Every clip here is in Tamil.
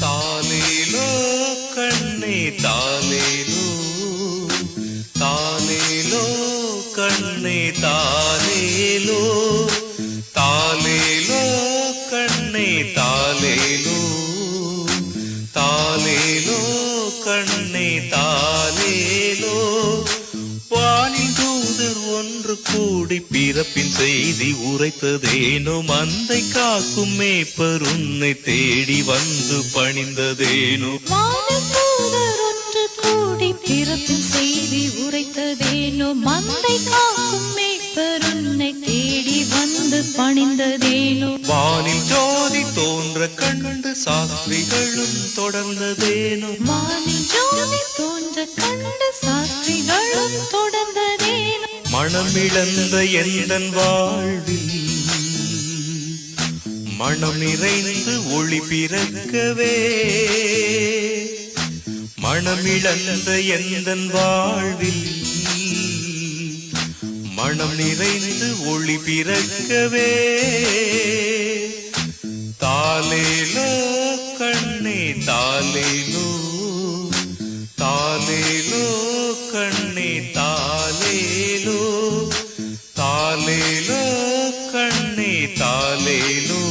తాలేలో కన్నే తాలేలో తాలేలో కన్నే తాలేలో താലേലോ കണ്ണേ താലേലോ வானின் தூதர் ஒன்று கூடி பிறப்பின் செய்தி உரைத்ததேனும் அந்தை காக்கும் மேப்பருன்னை தேடி வந்து பணிந்ததேனும் ஒன்று கூடி பிறப்பின் செய்தி உரைத்ததேனும் அந்தை காக்கும் மேப்பருன்னை தேடி வந்து பணிந்ததேனும் வானில் ஜோதி தோன்ற கண்டு சாஸ்திரிகள் தொடர்ந்ததேனோ வானில் ஜோதி தோன்ற கண்டு சாஸ்திரிகளும் தொடர்ந்ததேனோ மனமிழந்த எந்தன் வாழ்வில் மனம் நிறைந்து ஒளி பிறக்கவே? மனமிழந்த எந்தன் வாழ்வில் மனம் நிறைந்து ஒளி பிறக்கவே? தாலேலோ తాలేలో తాలేలో కణ్ణి తాలేలో తాలేలో కణ్ణి తాలేలో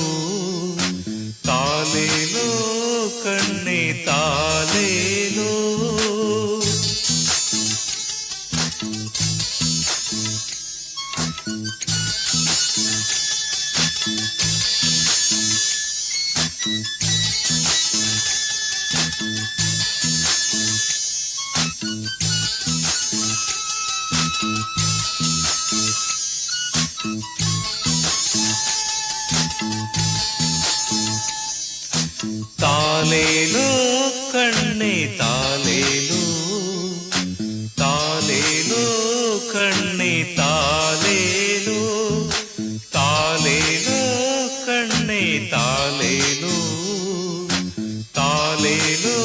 తాలేలో కణ్ణి తాలేలో. thank you താലേലു കണ്ണേ താലേലു താലേലു കണ്ണേ താലേലു താലേലു കണ്ണേ താലേലു താലേലു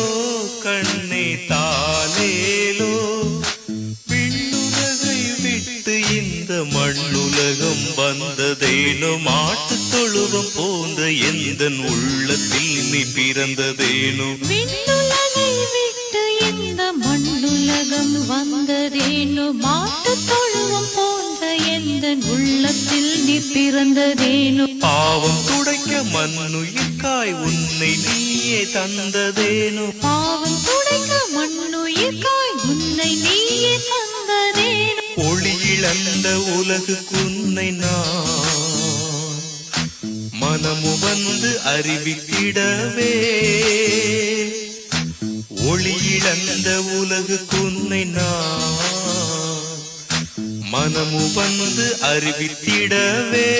കണ്ണേ താലേ மண்ணுலகம் வந்ததேனோ மாட்டுத் தொழுவம் போன்ற எந்த உள்ளத்தில் நீ பிறந்ததேனோ விண்ணுலகை விட்டு இந்த மண்ணுலகம் வந்ததேனோ மாட்டுத் தொழுவம் போன்ற எந்த உள்ளத்தில் நீ பிறந்ததேனோ பாவம் துடைக்க மண்ணுயிர்க்காய் உன்னை நீயே தந்ததேனோ பாவம் துடைக்க மண்ணுயிர்காய் உன்னை நீயே ஒளியிழந்த ஒளி இழந்த உலகுக்கு உன்னை நான். மனமு வந்து அறிவித்திடவே. ஒளியிழந்த இழந்த உலகுக்கு உன்னை நான். மனமு வந்து அறிவித்திடவே.